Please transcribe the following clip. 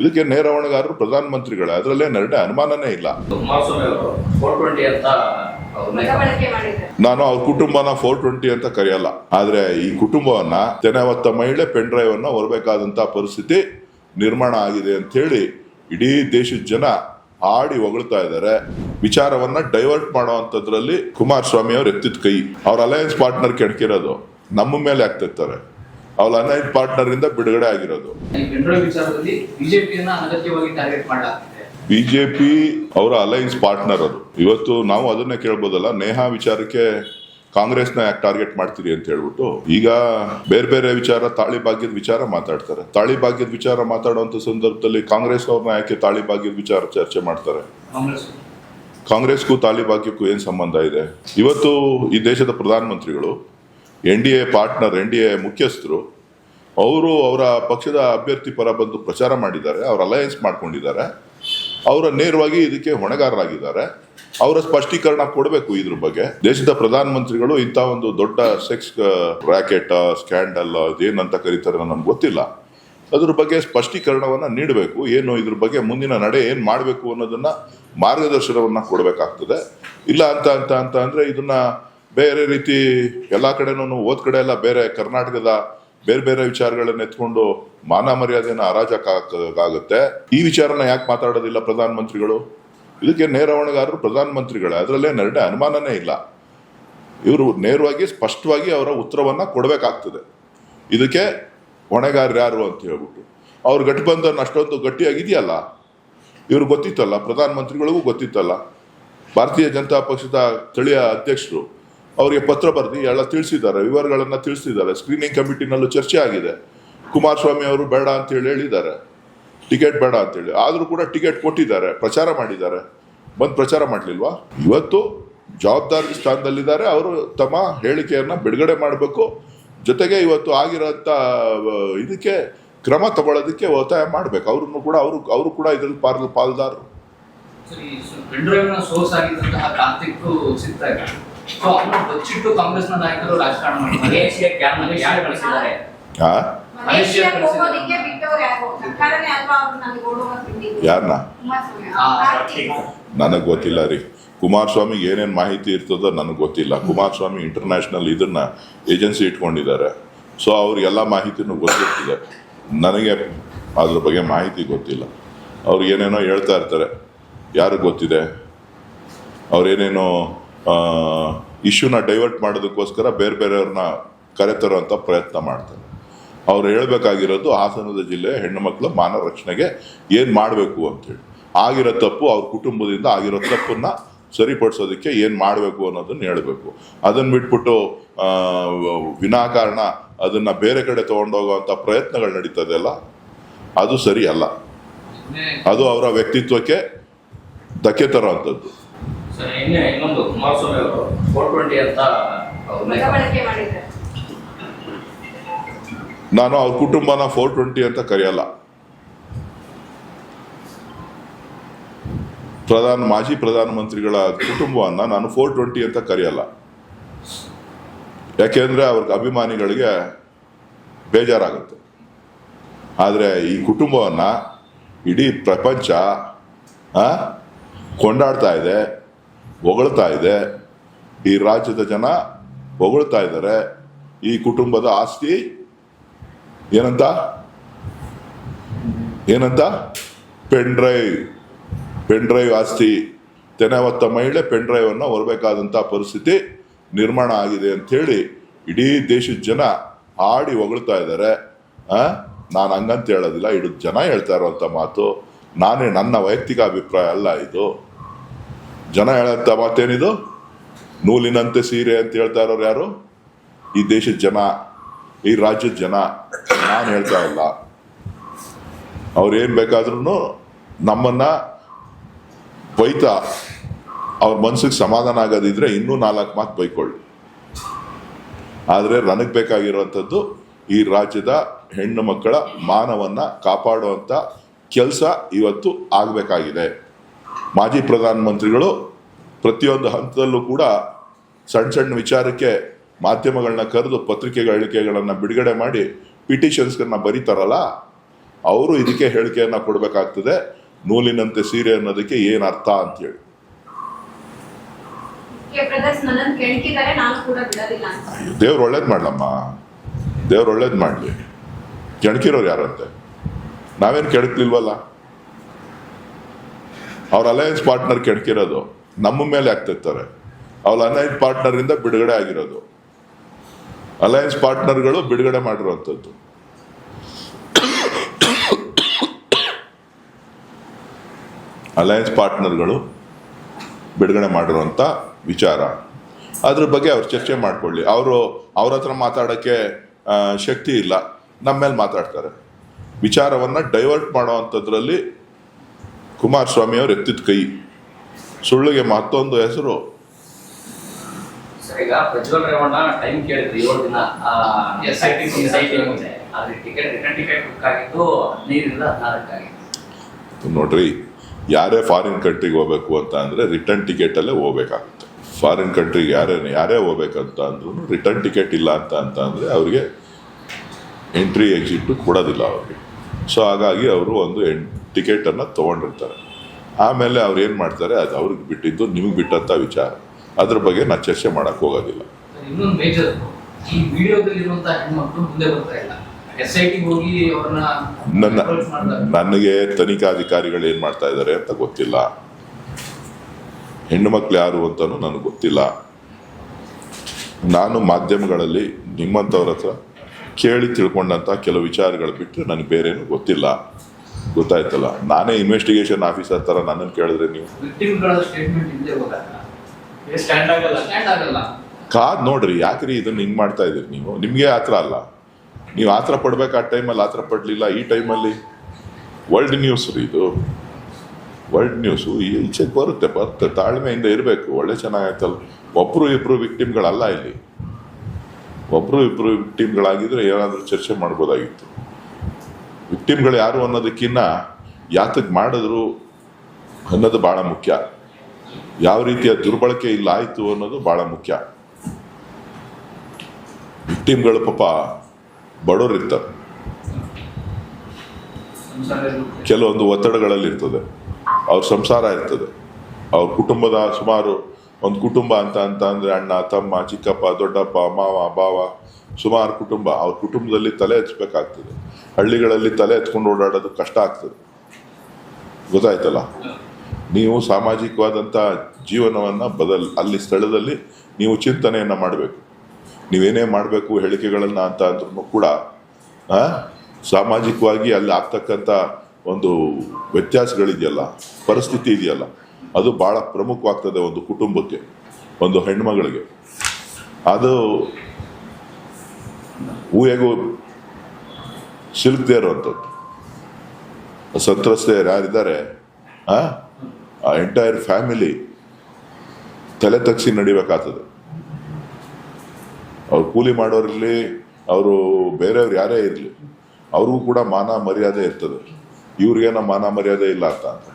ಇದಕ್ಕೆ ನೇರ ಹೊಣೆಗಾರರು ಪ್ರಧಾನಮಂತ್ರಿಗಳೇ ಅದರಲ್ಲೇ ನರಡೆ ಅನುಮಾನನೇ ಇಲ್ಲ. ನಾನು ಅವ್ರ ಕುಟುಂಬನ ಫೋರ್ ಟ್ವೆಂಟಿ ಅಂತ ಕರೆಯಲ್ಲ. ಆದ್ರೆ ಈ ಕುಟುಂಬವನ್ನ ತೆನೆ ಹೊತ್ತ ಮಹಿಳೆ ಪೆನ್ ಡ್ರೈವ್ ಅನ್ನ ಹೊರಬೇಕಾದಂತ ಪರಿಸ್ಥಿತಿ ನಿರ್ಮಾಣ ಆಗಿದೆ ಅಂತ ಹೇಳಿ ಇಡೀ ದೇಶದ ಜನ ಹಾಡಿ ಹೊಗಳ್ತಾ ಇದ್ದಾರೆ. ವಿಚಾರವನ್ನ ಡೈವರ್ಟ್ ಮಾಡುವಂತದ್ರಲ್ಲಿ ಕುಮಾರಸ್ವಾಮಿ ಅವ್ರು ಎತ್ತಿದ ಕೈ. ಅವ್ರ ಅಲಯನ್ಸ್ ಪಾರ್ಟ್ನರ್ ಕೆಣಕಿರೋದು ನಮ್ಮ ಮೇಲೆ ಆಗ್ತಿರ್ತಾರೆ ಅವ್ರ ಅಲಯನ್ಸ್ ಪಾರ್ಟ್ನರ್ ಇಂದ ಬಿಡುಗಡೆ ಆಗಿರೋದು. ಬಿಜೆಪಿ ಅವರ ಅಲೈನ್ಸ್ ಪಾರ್ಟ್ನರ್ ಅದು. ಇವತ್ತು ನಾವು ಅದನ್ನೇ ಕೇಳ್ಬೋದಲ್ಲ ನೇಹಾ ವಿಚಾರಕ್ಕೆ ಕಾಂಗ್ರೆಸ್ನ ಯಾಕೆ ಟಾರ್ಗೆಟ್ ಮಾಡ್ತೀರಿ ಅಂತ ಹೇಳ್ಬಿಟ್ಟು ಈಗ ಬೇರೆ ಬೇರೆ ವಿಚಾರ ತಾಳಿ ಭಾಗ್ಯದ ವಿಚಾರ ಮಾತಾಡ್ತಾರೆ. ತಾಳಿ ಭಾಗ್ಯದ ವಿಚಾರ ಮಾತಾಡುವಂತ ಸಂದರ್ಭದಲ್ಲಿ ಕಾಂಗ್ರೆಸ್ ಅವ್ರನ್ನ ಯಾಕೆ ತಾಳಿ ಭಾಗ್ಯದ ವಿಚಾರ ಚರ್ಚೆ ಮಾಡ್ತಾರೆ? ಕಾಂಗ್ರೆಸ್. ಕಾಂಗ್ರೆಸ್ಗೂ ತಾಳಿ ಭಾಗ್ಯಕ್ಕೂ ಏನು ಸಂಬಂಧ ಇದೆ? ಇವತ್ತು ಈ ದೇಶದ ಪ್ರಧಾನಮಂತ್ರಿಗಳು N D A partner, N D A ಮುಖ್ಯಸ್ಥರು, ಅವರು ಅವರ ಪಕ್ಷದ ಅಭ್ಯರ್ಥಿ ಪರ ಬಂದು ಪ್ರಚಾರ ಮಾಡಿದ್ದಾರೆ, ಅವ್ರ ಅಲಯನ್ಸ್ ಮಾಡ್ಕೊಂಡಿದ್ದಾರೆ. ಅವರ ನೇರವಾಗಿ ಇದಕ್ಕೆ ಹೊಣೆಗಾರರಾಗಿದ್ದಾರೆ. ಅವರ ಸ್ಪಷ್ಟೀಕರಣ ಕೊಡಬೇಕು ಇದ್ರ ಬಗ್ಗೆ. ದೇಶದ ಪ್ರಧಾನಮಂತ್ರಿಗಳು ಇಂಥ ಒಂದು ದೊಡ್ಡ ಸೆಕ್ಸ್ ರ್ಯಾಕೆಟ್ ಸ್ಕ್ಯಾಂಡಲ್ ಅದೇನಂತ ಕರೀತಾರೆ ನಮ್ಗೆ ಗೊತ್ತಿಲ್ಲ. ಅದ್ರ ಬಗ್ಗೆ ಸ್ಪಷ್ಟೀಕರಣವನ್ನು ನೀಡಬೇಕು. ಏನು ಇದ್ರ ಬಗ್ಗೆ ಮುಂದಿನ ನಡೆ ಏನು ಮಾಡಬೇಕು ಅನ್ನೋದನ್ನ ಮಾರ್ಗದರ್ಶನವನ್ನು ಕೊಡಬೇಕಾಗ್ತದೆ. ಇಲ್ಲ ಅಂತ ಅಂತ ಅಂತ ಅಂದರೆ ಇದನ್ನ ಬೇರೆ ರೀತಿ ಎಲ್ಲ ಕಡೆನೂ ಓದ್ ಕಡೆ ಎಲ್ಲ ಬೇರೆ ಕರ್ನಾಟಕದ ಬೇರೆ ಬೇರೆ ವಿಚಾರಗಳನ್ನ ಎತ್ಕೊಂಡು ಮಾನ ಮರ್ಯಾದೆನ ಹರಾಜಕ್ಕಾಗುತ್ತೆ ಈ ವಿಚಾರನ ಯಾಕೆ ಮಾತಾಡೋದಿಲ್ಲ ಪ್ರಧಾನ ಮಂತ್ರಿಗಳು ಇದಕ್ಕೆ ನೇರ ಹೊಣೆಗಾರರು ಪ್ರಧಾನ ಮಂತ್ರಿಗಳೇ ಅದರಲ್ಲೇ ನೆರಡೆ ಅನುಮಾನನೇ ಇಲ್ಲ. ಇವರು ನೇರವಾಗಿ, ಸ್ಪಷ್ಟವಾಗಿ ಅವರ ಉತ್ತರವನ್ನ ಕೊಡಬೇಕಾಗ್ತದೆ. ಇದಕ್ಕೆ ಹೊಣೆಗಾರರು ಯಾರು ಅಂತ ಹೇಳ್ಬಿಟ್ಟು. ಅವ್ರ ಗಠಬಂಧನ್ ಅಷ್ಟೊಂದು ಗಟ್ಟಿಯಾಗಿದೆಯಲ್ಲ? ಇವ್ರು ಗೊತ್ತಿತ್ತಲ್ಲ, ಪ್ರಧಾನಮಂತ್ರಿಗಳಿಗೂ ಗೊತ್ತಿತ್ತಲ್ಲ. ಭಾರತೀಯ ಜನತಾ ಪಕ್ಷದ ಸ್ಥಳೀಯ ಅಧ್ಯಕ್ಷರು ಅವರಿಗೆ ಪತ್ರ ಬರೆದು ಎಲ್ಲ ತಿಳಿಸಿದ್ದಾರೆ, ವಿವರಗಳನ್ನ ತಿಳಿಸಿದ್ದಾರೆ ಸ್ಕ್ರೀನಿಂಗ್ ಕಮಿಟಿನಲ್ಲೂ ಚರ್ಚೆ ಆಗಿದೆ. ಕುಮಾರಸ್ವಾಮಿ ಅವರು ಬೇಡ ಅಂತ ಹೇಳಿ ಹೇಳಿದ್ದಾರೆ. ಟಿಕೆಟ್ ಬೇಡ ಅಂತೇಳಿ ಆದರೂ ಕೂಡ ಟಿಕೆಟ್ ಕೊಟ್ಟಿದ್ದಾರೆ, ಪ್ರಚಾರ ಮಾಡಿದ್ದಾರೆ. ಬಂದು ಪ್ರಚಾರ ಮಾಡಲಿಲ್ವಾ? ಇವತ್ತು ಜವಾಬ್ದಾರಿ ಸ್ಥಾನದಲ್ಲಿದ್ದಾರೆ, ಅವರು ತಮ್ಮ ಹೇಳಿಕೆಯನ್ನ ಬಿಡುಗಡೆ ಮಾಡಬೇಕು. ಜೊತೆಗೆ ಇವತ್ತು ಆಗಿರೋಂಥ ಇದಕ್ಕೆ, ಕ್ರಮ ತಗೊಳ್ಳೋದಕ್ಕೆ ಒತ್ತಾಯ ಮಾಡ್ಬೇಕು. ಅವ್ರನ್ನು ಕೂಡ, ಅವರು ಅವರು ಕೂಡ ಇದ್ರಲ್ಲಿ ಪಾಲ್ ಪಾಲ್ದಾರರು. ಸೊ ಬಚ್ಚಿಟ್ಟು ಕಾಂಗ್ರೆಸ್ನ ನಾಯಕರು ರಾಜಕಾರಣ ಮಾಡ್ತಾರೆ. ಯಾರು ಕಳಿಸಿದ್ದಾರೆ? ಯಾರು? ಯಾರನ್ನ ನನಗೆ ಗೊತ್ತಿಲ್ಲ ರೀ. ಕುಮಾರಸ್ವಾಮಿಗೆ ಏನೇನು ಮಾಹಿತಿ ಇರ್ತದೋ ನನಗೆ ಗೊತ್ತಿಲ್ಲ. ಕುಮಾರಸ್ವಾಮಿ ಇಂಟರ್ನ್ಯಾಷನಲ್ ಇದನ್ನ ಏಜೆನ್ಸಿ ಇಟ್ಕೊಂಡಿದ್ದಾರೆ. ಸೊ ಅವ್ರಿಗೆಲ್ಲ ಮಾಹಿತಿನೂ ಗೊತ್ತಿರ್ತದೆ. ನನಗೆ ಅದ್ರ ಬಗ್ಗೆ ಮಾಹಿತಿ ಗೊತ್ತಿಲ್ಲ. ಅವ್ರು ಏನೇನೋ ಹೇಳ್ತಾ ಇರ್ತಾರೆ. ಯಾರಿಗೆ ಗೊತ್ತಿದೆ? ಅವ್ರೇನೇನೋ ಇಶ್ಯೂನ ಡೈವರ್ಟ್ ಮಾಡೋದಕ್ಕೋಸ್ಕರ ಬೇರೆ ಬೇರೆಯವ್ರನ್ನ ಕರೆತರುವಂಥ ಪ್ರಯತ್ನ ಮಾಡ್ತಾರೆ. ಅವ್ರು ಹೇಳಬೇಕಾಗಿರೋದು ಹಾಸನದ ಜಿಲ್ಲೆ ಹೆಣ್ಣು ಮಕ್ಕಳು ಮಾನ ರಕ್ಷಣೆಗೆ ಏನು ಮಾಡಬೇಕು ಅಂತೇಳಿ. ಆಗಿರೋ ತಪ್ಪು ಅವ್ರ ಕುಟುಂಬದಿಂದ ಆಗಿರೋ ತಪ್ಪನ್ನು ಸರಿಪಡಿಸೋದಕ್ಕೆ ಏನು ಮಾಡಬೇಕು ಅನ್ನೋದನ್ನು ಹೇಳಬೇಕು. ಅದನ್ನು ಬಿಟ್ಬಿಟ್ಟು ವಿನಾಕಾರಣ ಅದನ್ನು ಬೇರೆ ಕಡೆ ತೊಗೊಂಡೋಗುವಂಥ ಪ್ರಯತ್ನಗಳು ನಡೀತದೆ ಅಲ್ಲ? ಅದು ಸರಿ ಅಲ್ಲ ಅದು ಅವರ ವ್ಯಕ್ತಿತ್ವಕ್ಕೆ ಧಕ್ಕೆ ತರುವಂಥದ್ದು. ಸರ್ ಇನ್ನೇ ಇನ್ನೊಂದು ಕುಮಾರಸ್ವಾಮಿ ಅವರು ಫೋರ್ ಟ್ವೆಂಟಿ ಅಂತ ಮಾಡಿದ್ದಾರೆ ನಾನು ಅವ್ರ ಕುಟುಂಬನ ಫೋರ್ ಟ್ವೆಂಟಿ ಅಂತ ಕರೆಯಲ್ಲ. ಪ್ರಧಾನ ಮಾಜಿ ಪ್ರಧಾನಮಂತ್ರಿಗಳ ಕುಟುಂಬವನ್ನ ನಾನು ಫೋರ್ ಟ್ವೆಂಟಿ ಅಂತ ಕರೆಯಲ್ಲ. ಯಾಕೆಂದ್ರೆ ಅವ್ರ ಅಭಿಮಾನಿಗಳಿಗೆ ಬೇಜಾರಾಗುತ್ತೆ. ಆದರೆ ಈ ಕುಟುಂಬವನ್ನ ಇಡೀ ಪ್ರಪಂಚ ಕೊಂಡಾಡ್ತಾ ಇದೆ. ಹೊಗಳ್ತಾ ಇದೆ. ಈ ರಾಜ್ಯದ ಜನ ಹೊಗಳ್ತಾ ಇದ್ದಾರೆ. ಈ ಕುಟುಂಬದ ಆಸ್ತಿ ಏನಂತ? ಏನಂತ? ಪೆನ್ ಡ್ರೈವ್ ಪೆನ್ ಡ್ರೈವ್ ಆಸ್ತಿ. ತೆನೆ ಹೊತ್ತ ಮಹಿಳೆ ಪೆನ್ ಡ್ರೈವ್ ಅನ್ನು ಹೊರಬೇಕಾದಂತ ಪರಿಸ್ಥಿತಿ ನಿರ್ಮಾಣ ಆಗಿದೆ ಅಂತ ಹೇಳಿ ಇಡೀ ದೇಶದ ಜನ ಹಾಡಿ ಹೊಗಳ್ತಾ ಇದ್ದಾರೆ. ನಾನು ಹಂಗಂತ ಹೇಳೋದಿಲ್ಲ. ಇಡೀ ಜನ ಹೇಳ್ತಾ ಇರುವಂತ ಮಾತು. ನಾನೇ ನನ್ನ ವೈಯಕ್ತಿಕ ಅಭಿಪ್ರಾಯ ಅಲ್ಲ ಇದು. ಜನ ಹೇಳಂತ ಮಾತೇನಿದು? ನೂಲಿನಂತೆ ಸೀರೆ ಅಂತ ಹೇಳ್ತಾ ಇರೋರು ಯಾರು? ಈ ದೇಶದ ಜನ, ಈ ರಾಜ್ಯದ ಜನ, ನಾನು ಹೇಳ್ತಾ ಇಲ್ಲ. ಅವ್ರು ಏನ್ ಬೇಕಾದ್ರೂ ನಮ್ಮನ್ನ ಬೈತಾ, ಅವ್ರ ಮನ್ಸಿಗೆ ಸಮಾಧಾನ ಆಗೋದಿದ್ರೆ ಇನ್ನೂ ನಾಲ್ಕು ಮಾತು ಬೈಕೊಳ್ಳಿ. ಆದರೆ ನನಗೆ ಬೇಕಾಗಿರುವಂಥದ್ದು ಈ ರಾಜ್ಯದ ಹೆಣ್ಣು ಮಕ್ಕಳ ಮಾನವನ್ನ ಕಾಪಾಡುವಂಥ ಕೆಲಸ ಇವತ್ತು ಆಗಬೇಕಾಗಿದೆ. ಮಾಜಿ ಪ್ರಧಾನಮಂತ್ರಿಗಳು ಪ್ರತಿಯೊಂದು ಹಂತದಲ್ಲೂ ಕೂಡ ಸಣ್ಣ ಸಣ್ಣ ವಿಚಾರಕ್ಕೆ ಮಾಧ್ಯಮಗಳನ್ನ ಕರೆದು ಪತ್ರಿಕೆಗಳಿಕೆಗಳನ್ನ ಬಿಡುಗಡೆ ಮಾಡಿ ಪಿಟಿಷನ್ಸ್ಗಳನ್ನ ಬರೀತಾರಲ್ಲ ಅವರು ಇದಕ್ಕೆ ಹೇಳಿಕೆಯನ್ನು ಕೊಡಬೇಕಾಗ್ತದೆ ನೂಲಿನಂತೆ ಸೀರೆ ಅನ್ನೋದಕ್ಕೆ ಏನು ಅರ್ಥ ಅಂತೇಳಿ. ದೇವ್ರು ಒಳ್ಳೇದು ಮಾಡ್ಲಮ್ಮ. ದೇವ್ರು ಒಳ್ಳೇದು ಮಾಡಲಿ. ಕೆಣಕಿರೋರು ಯಾರಂತೆ? ನಾವೇನು ಕೆಣಕ್ಲಿಲ್ವಲ್ಲ? ಅವ್ರ ಅಲಯನ್ಸ್ ಪಾರ್ಟ್ನರ್ ಕೆಡ್ಕಿರೋದು ನಮ್ಮ ಮೇಲೆ ಆಗ್ತಿರ್ತಾರೆ. ಅವ್ರ ಅಲಯನ್ಸ್ ಪಾರ್ಟ್ನರಿಂದ ಬಿಡುಗಡೆ ಆಗಿರೋದು. ಅಲಯನ್ಸ್ ಪಾರ್ಟ್ನರ್ಗಳು ಬಿಡುಗಡೆ ಮಾಡಿರುವಂಥದ್ದು. ಅಲಯನ್ಸ್ ಪಾರ್ಟ್ನರ್ಗಳು ಬಿಡುಗಡೆ ಮಾಡಿರುವಂಥ ವಿಚಾರ. ಅದ್ರ ಬಗ್ಗೆ ಅವ್ರು ಚರ್ಚೆ ಮಾಡ್ಕೊಳ್ಳಿ. ಅವರು ಅವ್ರ ಹತ್ರ ಮಾತಾಡೋಕ್ಕೆ ಶಕ್ತಿ ಇಲ್ಲ. ನಮ್ಮ ಮೇಲೆ ಮಾತಾಡ್ತಾರೆ. ವಿಚಾರವನ್ನು ಡೈವರ್ಟ್ ಮಾಡೋವಂಥದ್ರಲ್ಲಿ ಕುಮಾರಸ್ವಾಮಿ ಅವ್ರು ಎತ್ತಿದ ಕೈ. ಸುಳ್ಳಿಗೆ ಮತ್ತೊಂದು ಹೆಸರು. ಟಿಕೆಟ್ ಟಿಕೆಟ್ ನೋಡ್ರಿ ಯಾರೇ ಫಾರಿನ್ ಕಂಟ್ರಿಗೆ ಹೋಗ್ಬೇಕು ಅಂತ ಅಂದ್ರೆ ರಿಟರ್ನ್ ಟಿಕೆಟಲ್ಲೇ ಹೋಗ್ಬೇಕಾಗುತ್ತೆ. ಫಾರಿನ್ ಕಂಟ್ರಿಗೆ ಯಾರೇ ಯಾರೇ ಹೋಗ್ಬೇಕಂತ ಅಂದ್ರೂ ರಿಟರ್ನ್ ಟಿಕೆಟ್ ಇಲ್ಲ ಅಂತ ಅಂತ ಅಂದ್ರೆ ಅವ್ರಿಗೆ ಎಂಟ್ರಿ ಎಕ್ಸಿಟ್ ಕೊಡೋದಿಲ್ಲ ಅವ್ರಿಗೆ. ಸೊ ಹಾಗಾಗಿ ಅವರು ಒಂದು ಎನ್ ಟಿಕೆಟನ್ನು ತೊಗೊಂಡಿರ್ತಾರೆ. ಆಮೇಲೆ ಅವ್ರು ಏನು ಮಾಡ್ತಾರೆ ಅದು ಅವ್ರಿಗೆ ಬಿಟ್ಟಿದ್ದು ನಿಮಗೆ ಬಿಟ್ಟಂಥ ವಿಚಾರ. ಅದ್ರ ಬಗ್ಗೆ ನಾನು ಚರ್ಚೆ ಮಾಡೋಕ್ಕೆ ಹೋಗೋದಿಲ್ಲ. ಇನ್ನೊಂದು ಮೇಜರ್ ಈ ಹೆಣ್ಮಕ್ಳು ಮುಂದೆ ಬರ್ತಾ ಇಲ್ಲ. ನನ್ನ ನನಗೆ ತನಿಖಾಧಿಕಾರಿಗಳು ಏನು ಮಾಡ್ತಾ ಇದ್ದಾರೆ ಅಂತ ಗೊತ್ತಿಲ್ಲ. ಹೆಣ್ಣು ಮಕ್ಳು ಯಾರು ಅಂತಲೂ ನನಗೆ ಗೊತ್ತಿಲ್ಲ. ನಾನು ಮಾಧ್ಯಮಗಳಲ್ಲಿ ನಿಮ್ಮಂಥವ್ರ ಹತ್ರ ಕೇಳಿ ತಿಳ್ಕೊಂಡಂಥ ಕೆಲವು ವಿಚಾರಗಳು ಬಿಟ್ಟರೆ ನನಗೆ ಬೇರೇನು ಗೊತ್ತಿಲ್ಲ. ಗೊತ್ತಾಯ್ತಲ್ಲ. ನಾನೇ ಇನ್ವೆಸ್ಟಿಗೇಷನ್ ಆಫೀಸರ್ ತರ ನನ್ನನ್ನು ಕೇಳಿದ್ರೆ ನೀವು? ವಿಕ್ಟಿಮ್ಗಳ ಸ್ಟೇಟ್ಮೆಂಟ್ ಇಲ್ಲದೆ ಹೋದಾಗ ಸ್ಟ್ಯಾಂಡ್ ಆಗಲ್ಲ. ಸ್ಟ್ಯಾಂಡ್ ಆಗಲ್ಲ. ಕಾದ್ ನೋಡ್ರಿ ಯಾಕ್ರಿ ಇದನ್ನ ಹಿಂಗ್ ಮಾಡ್ತಾ ಇದೀರಿ ನೀವು? ನಿಮ್ಗೆ ಆತರ ಅಲ್ಲ. ನೀವು ಆತರ ಪಡ್ಬೇಕು ಆ ಟೈಮಲ್ಲಿ ಆತರ ಪಡ್ಲಿಲ್ಲ ಈ ಟೈಮಲ್ಲಿ ವರ್ಲ್ಡ್ ನ್ಯೂಸ್ ರೀ ಇದು. ವರ್ಲ್ಡ್ ನ್ಯೂಸು ಈಚೆ ಬರುತ್ತೆ ಬರುತ್ತೆ. ತಾಳ್ಮೆಯಿಂದ ಇರಬೇಕು. ಒಳ್ಳೆ ಚೆನ್ನಾಗಾಯ್ತಲ್ಲ. ಒಬ್ರು ಇಬ್ರು ವಿಕ್ಟಿಮ್ಗಳಲ್ಲ ಇಲ್ಲಿ. ಒಬ್ರು ಇಬ್ರು ವಿಕ್ಟಿಮ್ಗಳಾಗಿದ್ರೆ ಏನಾದರೂ ಚರ್ಚೆ ಮಾಡ್ಬೋದಾಗಿತ್ತು. ವಿಕ್ಟಿಮ್ಗಳು ಯಾರು ಅನ್ನೋದಕ್ಕಿನ್ನ ಯಾತಕ್ಕೆ ಮಾಡಿದ್ರು ಅನ್ನೋದು ಭಾಳ ಮುಖ್ಯ. ಯಾವ ರೀತಿಯ ದುರ್ಬಳಕೆ ಇಲ್ಲ ಆಯಿತು ಅನ್ನೋದು ಭಾಳ ಮುಖ್ಯ. ವಿಕ್ಟಿಮ್ಗಳು ಪಾಪ ಬಡವರು ಇರ್ತಾರೆ. ಕೆಲವೊಂದು ಒತ್ತಡಗಳಲ್ಲಿ ಇರ್ತದೆ. ಅವ್ರ ಸಂಸಾರ ಇರ್ತದೆ. ಅವ್ರ ಕುಟುಂಬದ ಸುಮಾರು ಒಂದು ಕುಟುಂಬ ಅಂತ ಅಂತ ಅಂದ್ರೆ ಅಣ್ಣ, ತಮ್ಮ, ಚಿಕ್ಕಪ್ಪ, ದೊಡ್ಡಪ್ಪ, ಮಾವ, ಬಾವ ಸುಮಾರು ಕುಟುಂಬ ಅವ್ರ ಕುಟುಂಬದಲ್ಲಿ ತಲೆ ಹಚ್ಚಬೇಕಾಗ್ತದೆ ಹಳ್ಳಿಗಳಲ್ಲಿ ತಲೆ ಎತ್ಕೊಂಡು ಓಡಾಡೋದು ಕಷ್ಟ ಆಗ್ತದೆ. ಗೊತ್ತಾಯ್ತಲ್ಲ? ನೀವು ಸಾಮಾಜಿಕವಾದಂಥ ಜೀವನವನ್ನು ಬದಲ್, ಅಲ್ಲಿ ಸ್ಥಳದಲ್ಲಿ ನೀವು ಚಿಂತನೆಯನ್ನು ಮಾಡಬೇಕು. ನೀವೇನೇ ಮಾಡಬೇಕು ಹೇಳಿಕೆಗಳನ್ನು ಅಂತ ಅಂದ್ರೂ ಕೂಡ ಸಾಮಾಜಿಕವಾಗಿ ಅಲ್ಲಿ ಆಗ್ತಕ್ಕಂಥ ಒಂದು ವ್ಯತ್ಯಾಸಗಳಿದೆಯಲ್ಲ, ಪರಿಸ್ಥಿತಿ ಇದೆಯಲ್ಲ, ಅದು ಭಾಳ ಪ್ರಮುಖವಾಗ್ತದೆ ಒಂದು ಕುಟುಂಬಕ್ಕೆ, ಒಂದು ಹೆಣ್ಮಗಳಿಗೆ. ಅದು ಊಹೆಗೂ ಸಿಲುಕದೇ ಇರುವಂಥದ್ದು. ಸಂತ್ರಸ್ತೆಯರು ಯಾರಿದ್ದಾರೆ? ಆ? ಎಂಟೈರ್ ಫ್ಯಾಮಿಲಿ ತಲೆ ತಗ್ಸಿ ನಡಿಬೇಕಾಗ್ತದೆ. ಅವ್ರು ಕೂಲಿ ಮಾಡೋರಿರಲಿ, ಅವರು ಬೇರೆಯವ್ರು ಯಾರೇ ಇರಲಿ, ಅವ್ರಿಗೂ ಕೂಡ ಮಾನ ಮರ್ಯಾದೆ ಇರ್ತದೆ. ಇವ್ರಿಗೇನೋ ಮಾನ ಮರ್ಯಾದೆ ಇಲ್ಲ ಅಂತ. ಅಂದ್ರೆ